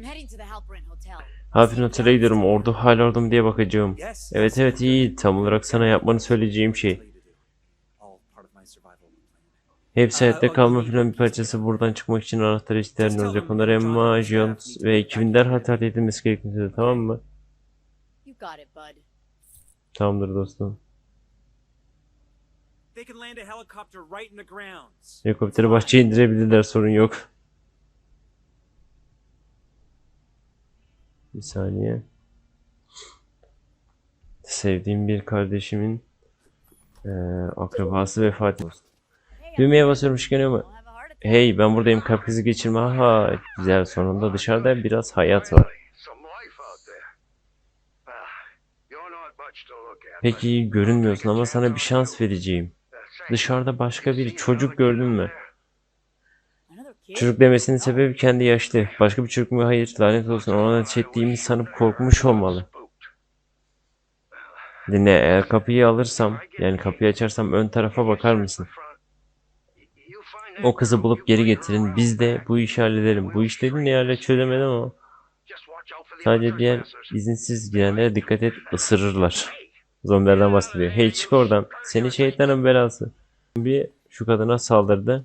I'm heading to the Halperin Hotel. Halperin Otel'e gidiyorum. Ordu hala orada mı diye bakacağım. Evet evet iyi. Tam olarak sana yapmanı söyleyeceğim şey. Hepsi hayatta kalma filan bir parçası. Buradan çıkmak için anahtar ihtiyacın olacak. Onları Emma, Jones ve ekibin derhal tahliye edilmesi gerektiğini. Tamam mı? Tamamdır dostum. Helikopteri bahçeye indirebilirler. Sorun yok. Bir saniye. Sevdiğim bir kardeşimin eee akrabası vefat etti. Düğmeye a heart attack. Hey ben buradayım kalp krizi geçirme. Ha güzel sonunda dışarıda biraz hayat var. Some life out there. You're not much to look at. Pek iyi görünmüyorsun ama sana bir şans vereceğim. Dışarıda başka bir çocuk gördün mü? Çocuk demesinin sebebi kendi yaşlı. Başka bir çocuk mu? Hayır lanet olsun. Ona ateş ettiğimi sanıp korkmuş olmalı. Dinle eğer kapıyı alırsam yani kapıyı açarsam ön tarafa bakar mısın? O kızı bulup geri getirin. Biz de bu işi halledelim. Bu iş ne hala çözemedim ama. Sadece diğer izinsiz girenlere dikkat et ısırırlar. Zombilerden bahsediyor. Hey çık oradan. Seni şeytanın belası. Bir şu kadına saldırdı.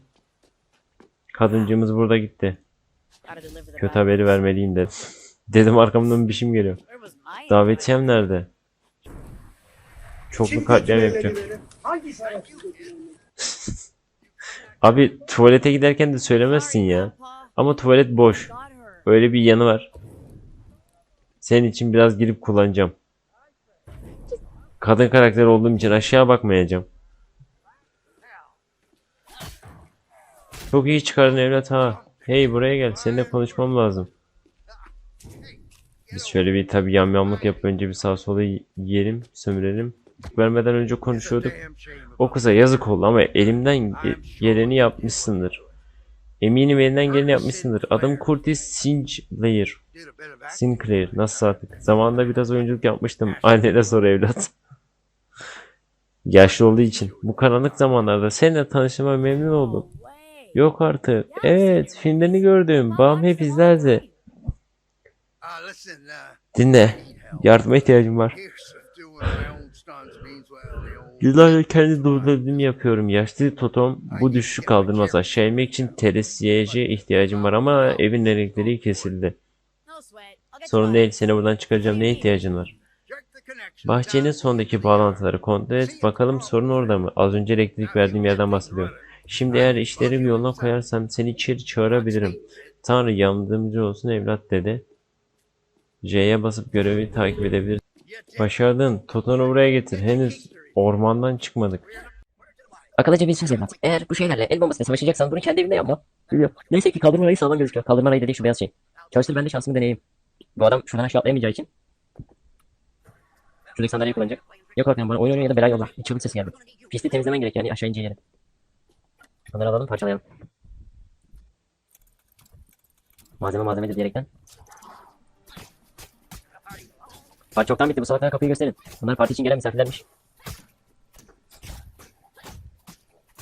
Kadıncığımız burada gitti. Kötü haberi vermeliyim dedim. Dedim arkamdan bir şeyim geliyor. Davetiyem nerede? Çoklu katliam yapacak. Abi tuvalete giderken de söylemezsin ya. Ama tuvalet boş. Öyle bir yanı var. Senin için biraz girip kullanacağım. Kadın karakter olduğum için aşağı bakmayacağım. Çok iyi çıkardın evlat ha. Hey buraya gel. Seninle konuşmam lazım. Biz şöyle bir tabi yamyamlık yapıp önce bir sağa sola yiyelim, sömürelim. Vermeden önce konuşuyorduk. O kıza yazık oldu ama elimden ge- geleni yapmışsındır. Eminim elinden geleni yapmışsındır. Adım Curtis Sinclair. Sinclair nasıl artık? Zamanında biraz oyunculuk yapmıştım. Annene sor evlat. Yaşlı olduğu için. Bu karanlık zamanlarda seninle tanıştığıma memnun oldum. Yok artık. Evet filmlerini gördüm. Babam hep izlerdi. Listen, uh, Dinle. Yardıma ihtiyacım var. Yıllarca kendi dublörlüğümü yapıyorum. Yaşlı totom bu düşüşü kaldırmaz. Aşağı inmek için teresiyeje ihtiyacım var ama evin elektriği kesildi. Sorun değil. Seni buradan çıkaracağım. Neye ihtiyacın var? Bahçenin sondaki bağlantıları kontrol et. Bakalım sorun orada mı? Az önce elektrik verdiğim yerden bahsediyorum. Şimdi eğer işleri bir yoluna koyarsam seni içeri çağırabilirim. Tanrı yardımcı olsun evlat dedi. J'ye basıp görevi takip edebilir. Başardın. Toton'u buraya getir. Henüz ormandan çıkmadık. Akıllıca bir söz evlat. Eğer bu şeylerle el bombasıyla savaşacaksan bunu kendi evinde yapma. Biliyorum. Neyse ki kaldırma rayı sağlam gözüküyor. Kaldırma rayı dediği şu beyaz şey. Çalıştır ben de şansımı deneyeyim. Bu adam şuradan aşağı atlayamayacağı için. Şuradaki sandalyeyi kullanacak. Yok bakayım bana oyun oynuyor ya da bela yolla. Çığlık sesi geldi. Pisliği temizlemen gerek yani aşağı ince yere. Onları alalım parçalayalım. Malzeme malzemedir diyerekten. Parti çoktan bitti bu salaklara kapıyı gösterin. Bunlar parti için gelen misafirlermiş.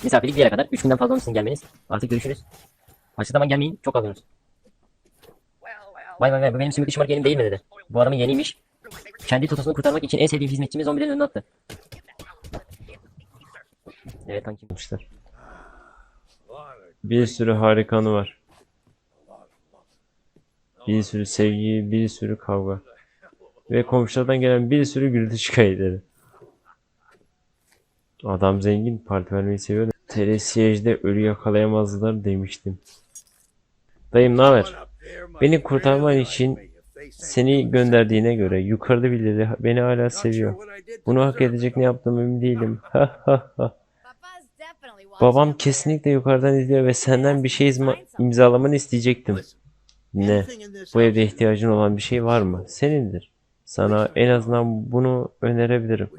Misafirlik bir yere kadar. Üç günden fazla olmuş sizin gelmeniz. Artık görüşürüz. Başka zaman gelmeyin. Çok alıyoruz. Vay vay vay bu benim sümüklü şımarık yeğenim değil mi dedi. Bu adamın yeğeniymiş. Kendi totosunu kurtarmak için en sevdiğim hizmetçimi zombilerin önüne attı. Evet kankim. Bir sürü harikanı var. Bir sürü sevgi, bir sürü kavga. Ve komşulardan gelen bir sürü gürültü şikayetleri. Adam zengin, parti vermeyi seviyor. Teresiyejde ölü yakalayamazlar demiştim. Dayım ne haber? Beni kurtarman için seni gönderdiğine göre yukarıda birileri beni hala seviyor. Bunu hak edecek ne yaptığımı emin değilim. Ha ha ha. Babam kesinlikle yukarıdan izliyor ve senden bir şey imzalamanı isteyecektim. Ne? Bu evde ihtiyacın olan bir şey var mı? Senindir. Sana en azından bunu önerebilirim.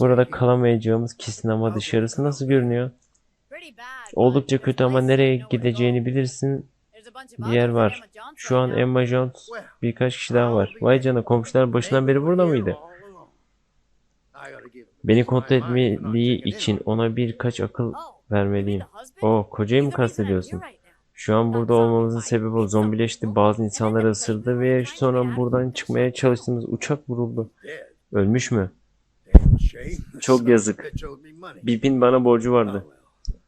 Burada kalamayacağımız kesin ama dışarısı nasıl görünüyor? Oldukça kötü ama nereye gideceğini bilirsin. Bir yer var. Şu an. Emma Jones birkaç kişi daha var. Vay canına komşular başından beri burada mıydı? Beni kontrol etmeliği için ona birkaç akıl Oh, vermeliyim. O kocayı mı kastediyorsun? Şu an burada olmamızın sebebi o zombileşti. Bazı insanları ısırdı ve sonra buradan çıkmaya çalıştığımız uçak vuruldu. Ölmüş mü? Çok yazık. Bip'in bana borcu vardı.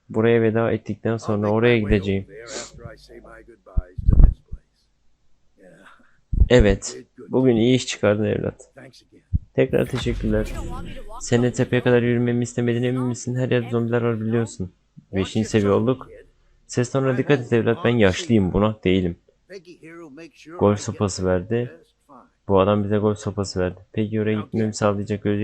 Buraya veda ettikten sonra oraya gideceğim. Evet. Bugün iyi iş çıkardın evlat. Tekrar teşekkürler. Seninle tepeye kadar yürümemi istemediğine emin misin? Her yerde zombiler var biliyorsun. Beşinci seviye olduk. Ses tonuna dikkat et evlat. Ben yaşlıyım. Bunak değilim. Golf sopası verdi. Bu adam bize golf sopası verdi. Peki oraya gitmemi sağlayacak öyle